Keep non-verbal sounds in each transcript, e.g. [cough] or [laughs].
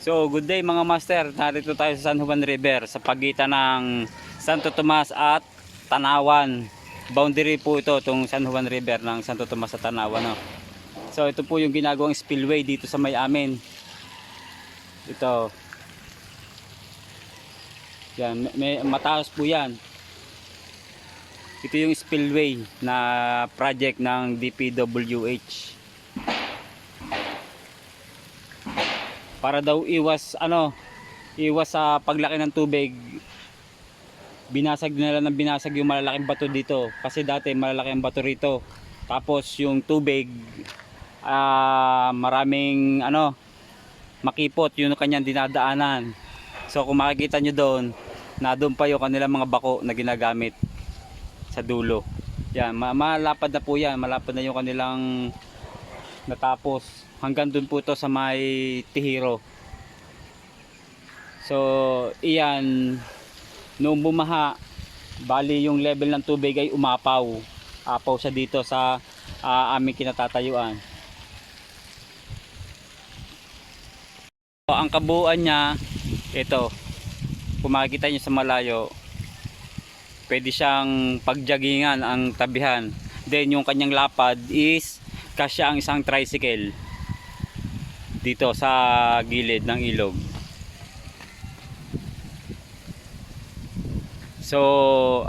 So, good day mga master. Narito tayo sa San Juan River sa pagitan ng Santo Tomas at Tanawan. Boundary po ito, itong San Juan River ng Santo Tomas at Tanawan. No? So, ito po yung ginagawang spillway dito sa may amin. Ito. Yan, may, may- mataas po yan. Ito yung spillway na project ng DPWH. Para daw iwas ano iwas sa paglaki ng tubig. Binasag nila ng binasag yung malalaking bato dito. Kasi dati malalaki ang bato rito. Tapos yung tubig ah maraming ano makipot yun ang kanyang dinadaanan. So kung makikita nyo doon na doon pa yung kanilang mga bako na ginagamit sa dulo. Yan ma- malapad na po yan. Malapad na yung kanilang natapos hanggang dun po to sa may Tihiro. So iyan noong bumaha bali yung level ng tubig ay umapaw. Apaw siya dito sa ah, aming kinatatayuan. So, ang kabuuan niya ito kung makikita nyo sa malayo pwede siyang pagjagingan ang tabihan. Then yung kanyang lapad is kasya ang isang tricycle dito sa gilid ng ilog. So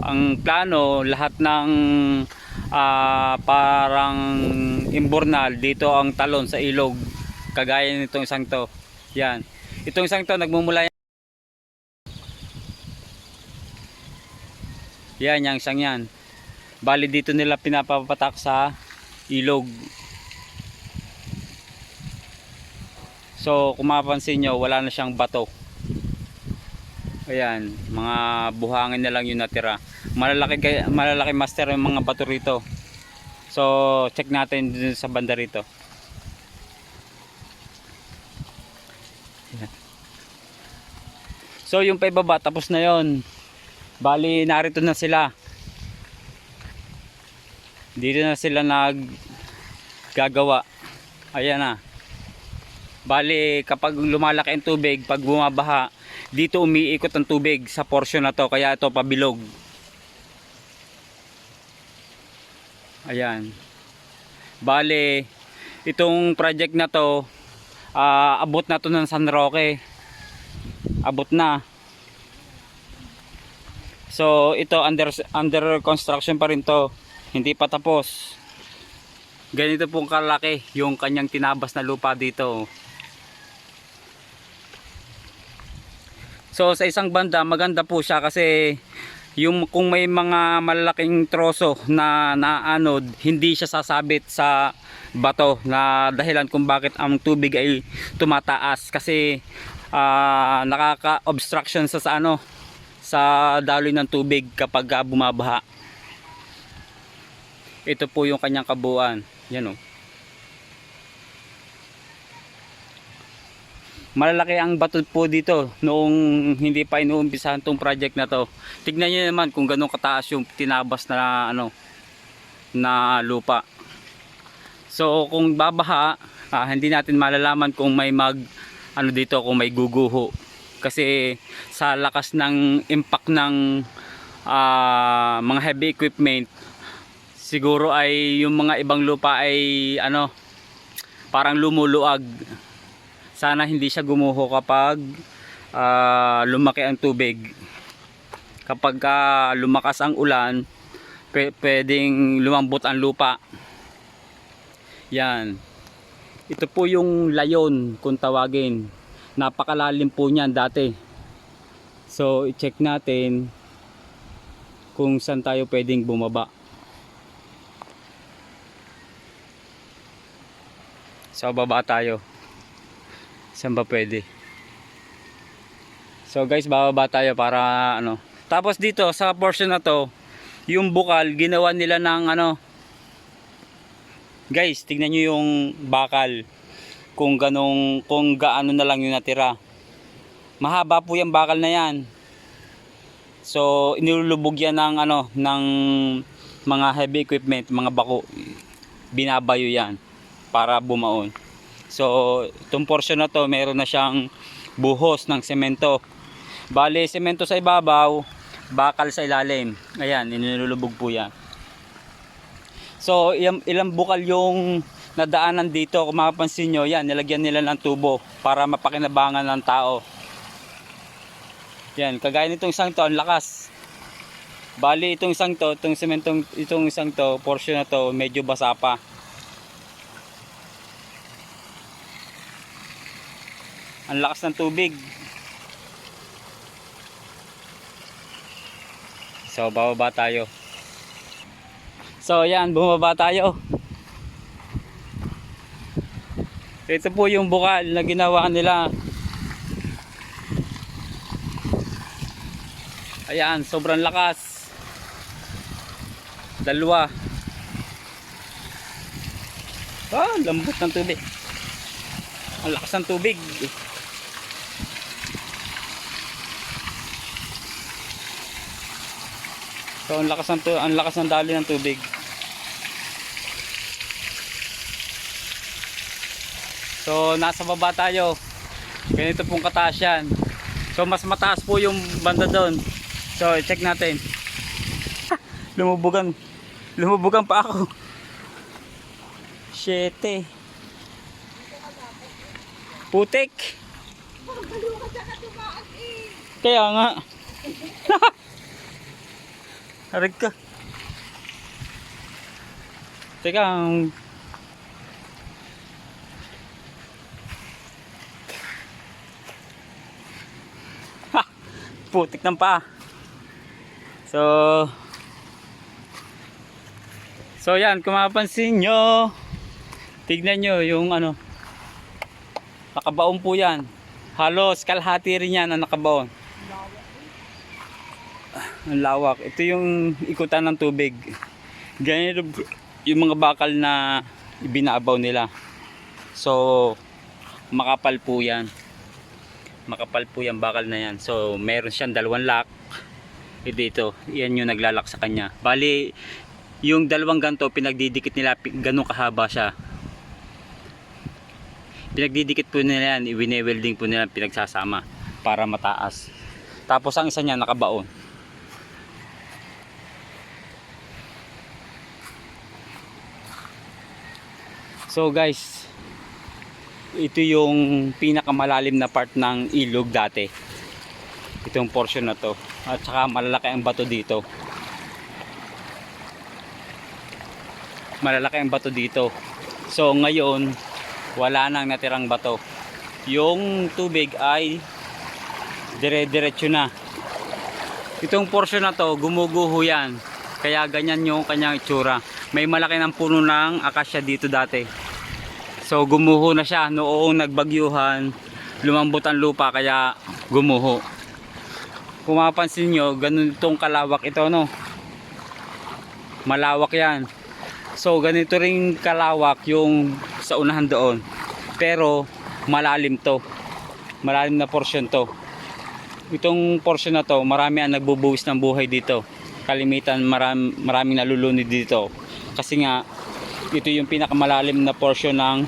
ang plano lahat ng ah, parang imbornal dito ang talon sa ilog kagaya nitong isang to. Yan. Itong isang to nagmumula yan. Yan yung isang yan. Bali dito nila pinapapatak sa ilog So kung mapapansin nyo wala na siyang bato. Ayan, mga buhangin na lang yung natira. Malalaki, malalaki master yung mga bato rito. So check natin dun sa banda rito. So yung paibaba tapos na yon. Bali narito na sila. Dito na sila nag gagawa. Ayan na. Bali, kapag lumalaki ang tubig, pag bumabaha, dito umiikot ang tubig sa portion na to, kaya ito pabilog. Ayan. Bali, itong project na to, ah, abot na to ng San Roque. Abot na. So, ito under under construction pa rin to. Hindi pa tapos. Ganito pong kalaki yung kanyang tinabas na lupa dito. So sa isang banda maganda po siya kasi yung kung may mga malalaking troso na naanod, hindi siya sasabit sa bato na dahilan kung bakit ang tubig ay tumataas kasi ah, nakaka-obstruction sa, sa ano sa daloy ng tubig kapag ah, bumabaha. Ito po yung kanyang kabuuan. Yan oh. Malalaki ang bato po dito noong hindi pa inuumpisahan tong project na to. Tignan niyo naman kung ganun kataas yung tinabas na ano na lupa. So kung babaha, ah, hindi natin malalaman kung may mag ano dito kung may guguho. Kasi sa lakas ng impact ng ah, mga heavy equipment siguro ay yung mga ibang lupa ay ano parang lumuluag sana hindi siya gumuho kapag ah, lumaki ang tubig. Kapag ah, lumakas ang ulan pwe- pwedeng lumambot ang lupa. Yan. Ito po yung layon kung tawagin. Napakalalim po niyan dati. So i-check natin kung saan tayo pwedeng bumaba. So baba tayo Saan ba pwede? So guys, bababa tayo para ano. Tapos dito sa portion na to, yung bukal ginawa nila ng ano. Guys, tignan nyo yung bakal. Kung ganong kung gaano na lang yung natira. Mahaba po yung bakal na yan. So inilulubog yan ng ano ng mga heavy equipment, mga bako. Binabayo yan para bumaon. So, itong portion na to, meron na siyang buhos ng semento. Bale, semento sa ibabaw, bakal sa ilalim. Ayan, inilulubog po yan. So, ilang, ilang bukal yung nadaanan dito. Kung makapansin nyo, yan, nilagyan nila ng tubo para mapakinabangan ng tao. Yan, kagaya nitong isang to, ang lakas. Bali, itong isang to, itong sementong, itong isang to, portion na to, medyo basa pa. Ang lakas ng tubig. So, bababa tayo. So, yan, bumaba tayo. Ito po yung bukal na ginawa nila. Ayan, sobrang lakas. Dalawa. Ah, lambot ng tubig. Ang lakas ng tubig. So, ang lakas ng, ang lakas ng dali ng tubig. So, nasa baba tayo. Ganito pong kataas yan. So, mas mataas po yung banda doon. So, check natin. [laughs] Lumubugan. Lumubugan pa ako. Shete. Putik. Kaya nga. [laughs] Harig ka. Teka! Putik ng paa. So, So yan, kung mapapansin nyo, tignan nyo yung ano, nakabaon po yan. Halos kalahati rin yan ang nakabaon. Ang lawak. Ito yung ikutan ng tubig. Ganyan yung mga bakal na ibinaabaw nila. So, makapal po yan. Makapal po yung bakal na yan. So, meron siyang dalawang lock. E dito, yan yung naglalak sa kanya. Bali, yung dalawang ganto pinagdidikit nila ganun kahaba siya pinagdidikit po nila yan i-welding po nila pinagsasama para mataas tapos ang isa niya nakabaon so guys ito yung pinakamalalim na part ng ilog dati itong portion na to at saka malalaki ang bato dito malalaki ang bato dito. So ngayon, wala nang natirang bato. Yung tubig ay dire-diretso na. Itong portion na to, gumuguho yan. Kaya ganyan yung kanyang itsura. May malaki ng puno ng akasya dito dati. So gumuho na siya noong nagbagyuhan. Lumambot ang lupa kaya gumuho. Kung mapapansin nyo, ganun itong kalawak ito no. Malawak yan. So ganito ring kalawak yung sa unahan doon. Pero malalim to. Malalim na portion to. Itong portion na to, marami ang nagbubuwis ng buhay dito. Kalimitan maram, maraming nalulunod dito. Kasi nga ito yung pinakamalalim na portion ng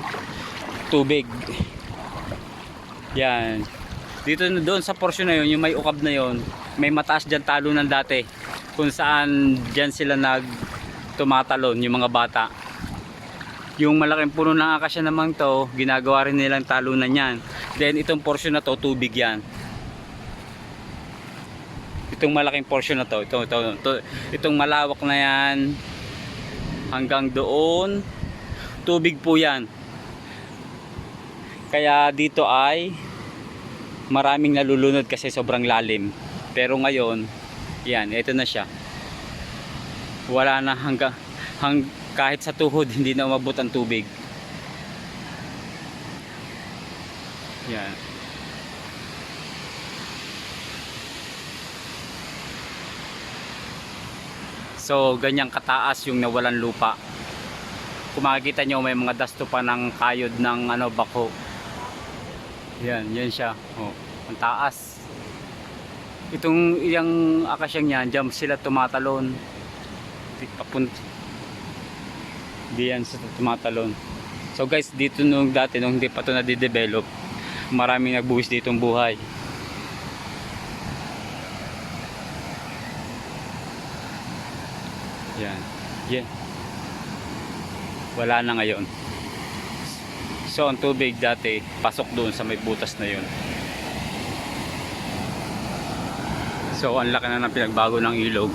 tubig. Yan. Dito na doon sa portion na yun, yung may ukab na yun, may mataas dyan talunan dati. Kung saan dyan sila nag tumatalon yung mga bata yung malaking puno ng akasya naman to ginagawa rin nilang talunan yan then itong portion na to tubig yan itong malaking portion na to ito, ito, ito, itong malawak na yan hanggang doon tubig po yan. Kaya dito ay maraming nalulunod kasi sobrang lalim. Pero ngayon yan ito na siya. Wala na hanggang hang, kahit sa tuhod [laughs] hindi na umabot ang tubig. Yan so ganyang kataas yung nawalan lupa. Kung makikita nyo may mga dasto pa ng kayod ng ano bako. Yan yan siya. Oh, ang taas. Itong iyang akasyang yan dyan sila tumatalon. Papunt di yan sa tumatalon. So guys dito nung dati nung hindi pa to nade-develop maraming nagbuwis ditong buhay. Yan. Yan. Wala na ngayon. So ang tubig dati pasok doon sa may butas na yun. So ang laki na ng pinagbago ng ilog.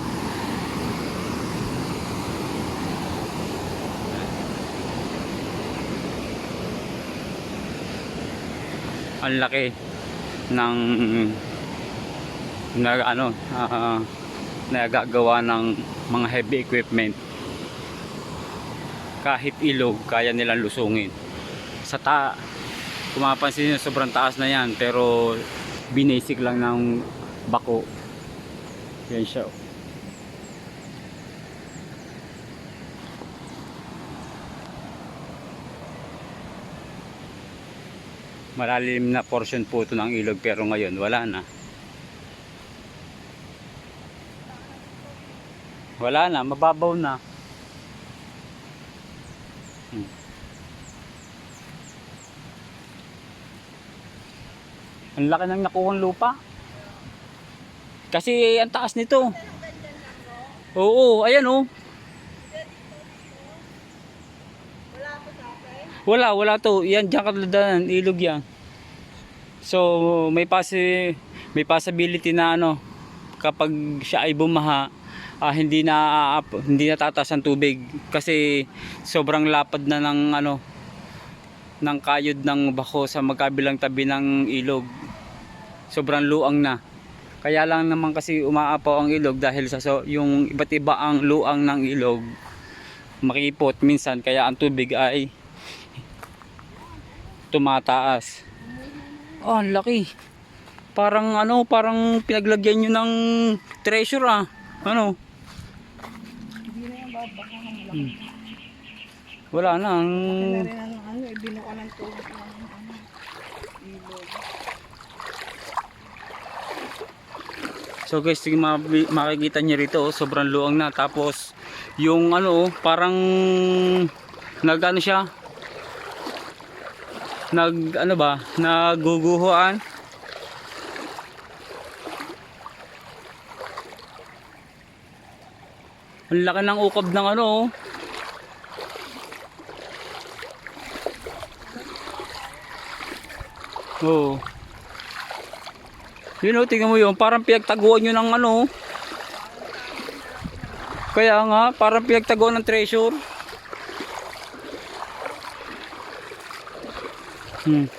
Ang laki ng na ano ah, nagagawa ng mga heavy equipment. Kahit ilog kaya nilang lusungin. Sa ta kung mapapansin nyo sobrang taas na yan pero binasic lang ng bako. Yan siya oh. malalim na portion po ito ng ilog pero ngayon wala na wala na mababaw na Hmm. Ang laki ng nakuhang lupa. Kasi ang taas nito. Oo, ayan oh. Wala, wala to. Yan, diyan kadaladan, ilog yan. So, may pasi may possibility na ano kapag siya ay bumaha, ah, hindi na aap- hindi natataas ang tubig kasi sobrang lapad na ng ano ng kayod ng bako sa magkabilang tabi ng ilog. Sobrang luang na. Kaya lang naman kasi umaapaw ang ilog dahil sa so, yung iba't iba ang luang ng ilog makipot minsan kaya ang tubig ay tumataas. Oh, ang laki. Parang ano, parang pinaglagyan nyo ng treasure ah. Ano? Hmm. Wala na. Ang... na rin ano, ano, ibinuka ng tubig ng ano, ilog. So guys, sige, ma- makikita niyo rito, oh, sobrang luang na. Tapos, yung ano, oh, parang nag ano siya, nag ano ba, naguguhuan. Ang laki ng ukab ng ano, oh. Oo. Yun o, tingnan mo yun. Parang pinagtaguan nyo ng ano. Kaya nga, parang pinagtaguan ng treasure. Hmm.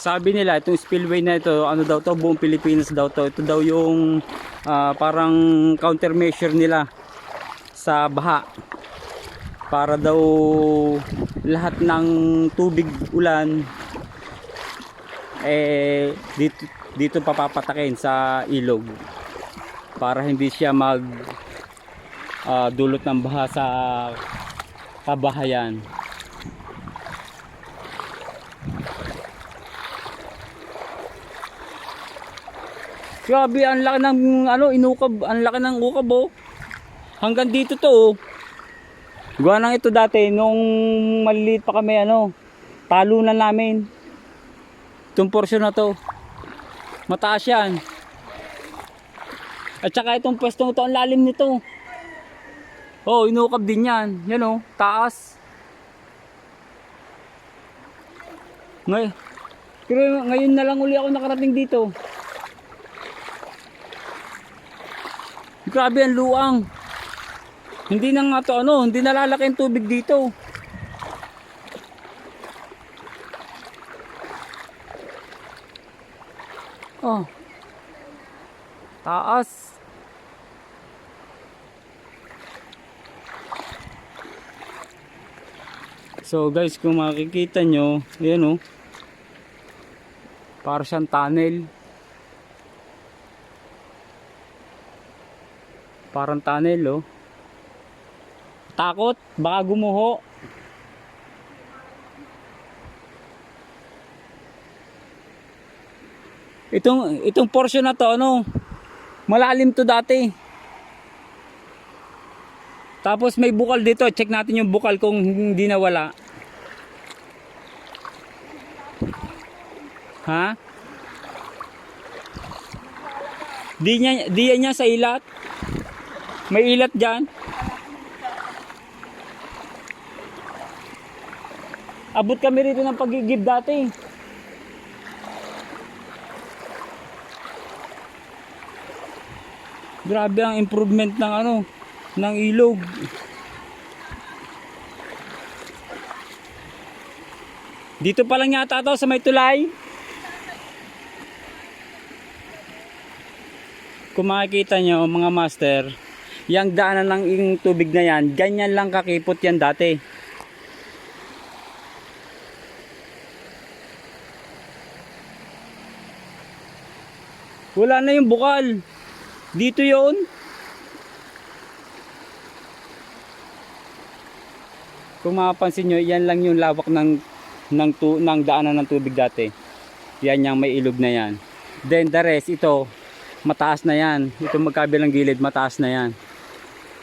Sabi nila, itong spillway na ito, ano daw to, buong Pilipinas daw to. Ito daw yung ah, parang countermeasure nila sa baha para daw lahat ng tubig ulan eh dito dito papapatakin sa ilog para hindi siya mag ah, dulot ng baha sa kabahayan Grabe, ang laki ng ano, inukab, ang laki ng ukab oh. Hanggang dito to oh. Gawa nang ito dati, nung maliliit pa kami, ano, talunan namin. Itong portion na to. Mataas yan. At saka itong pwestong ito, ang lalim nito. Oh, inukab din yan. Yan oh, taas. Ngay pero ngayon na lang uli ako nakarating dito. Grabe ang luang. Hindi na nga to ano, hindi nalalaki ang tubig dito. Oh. Taas. So guys, kung makikita nyo, ayan oh. Para siyang tunnel. Parang tunnel oh. Takot, baka gumuho. Itong itong portion na to ano, malalim to dati. Tapos may bukal dito. Check natin yung bukal kung hindi nawala. Ha? Di niya, di niya sa ilat. May ilat dyan. Abot kami rito ng pagigib dati. Grabe ang improvement ng ano, ng ilog. Dito pa lang yata to sa may tulay. Kung makikita nyo mga master, yung daanan ng yung tubig na yan, ganyan lang kakipot yan dati. Wala na yung bukal. Dito yon. Kung mapapansin nyo, yan lang yung lawak ng, ng, tu, ng daanan ng tubig dati. Yan yung may ilog na yan. Then the rest, ito, mataas na yan. Ito magkabilang gilid, mataas na yan.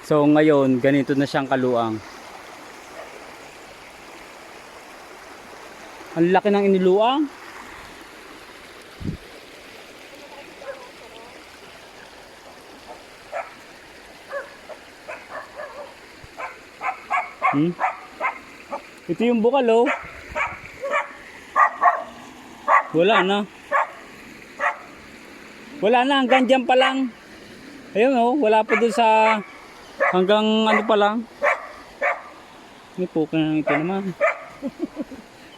So ngayon, ganito na siyang kaluang. Ang laki ng iniluang. Hmm? Ito yung bukal oh. Wala na. Wala na, hanggang dyan pa lang. Ayun oh, wala pa dun sa hanggang ano pa lang. May puka na ito naman.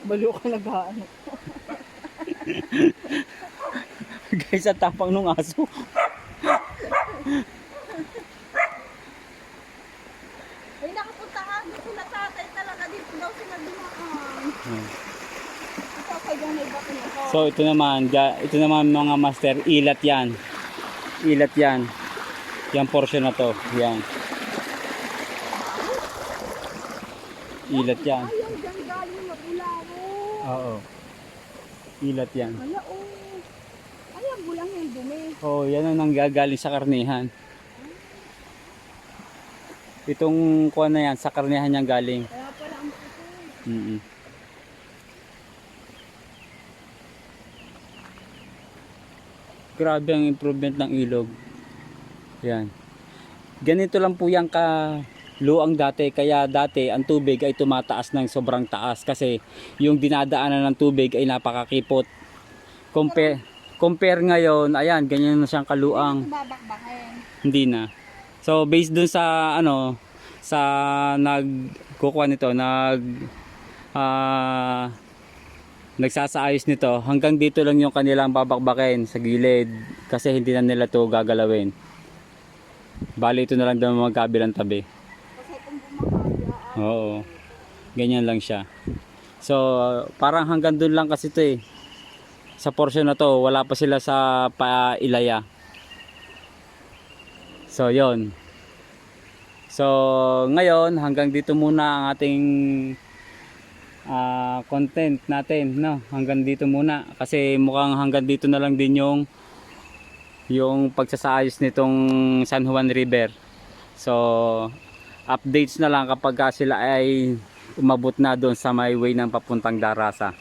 Baliw ka nag-ano. [laughs] Guys, ang tapang nung aso. Ay, nakapunta ka. Sila tatay talaga dito daw sila dumaan. Hmm. So ito naman, ito naman mga master, ilat yan. Ilat yan. Yan portion na to. Yan. Ilat yan. Ayaw, dyan galing na bularo. Oo. Ilat yan. Kaya oh. Ayaw, bulang yung dumi. Oh, yan ang nanggagaling sa karnihan. Itong kuha na yan, sa karnihan niyang galing. Kaya pala ang puto. mm Grabe ang improvement ng ilog. Yan. Ganito lang po yung ka luang dati. Kaya dati ang tubig ay tumataas ng sobrang taas kasi yung dinadaanan ng tubig ay napakakipot. Compare, compare ngayon, ayan, ganyan na siyang kaluang. Hindi na. So based dun sa ano sa nag kukuha nito, nag ah nagsasaayos nito, hanggang dito lang yung kanilang babakbakin sa gilid kasi hindi na nila to gagalawin. Bali ito na lang daw magkabilang tabi. Oo. Ganyan lang siya. So, parang hanggang dun lang kasi to eh. Sa portion na to, wala pa sila sa pailaya. So, yon. So, ngayon, hanggang dito muna ang ating ah, content natin, no? Hanggang dito muna kasi mukhang hanggang dito na lang din yung yung pagsasaayos nitong San Juan River. So, updates na lang kapag ka sila ay umabot na doon sa may way ng papuntang Darasa.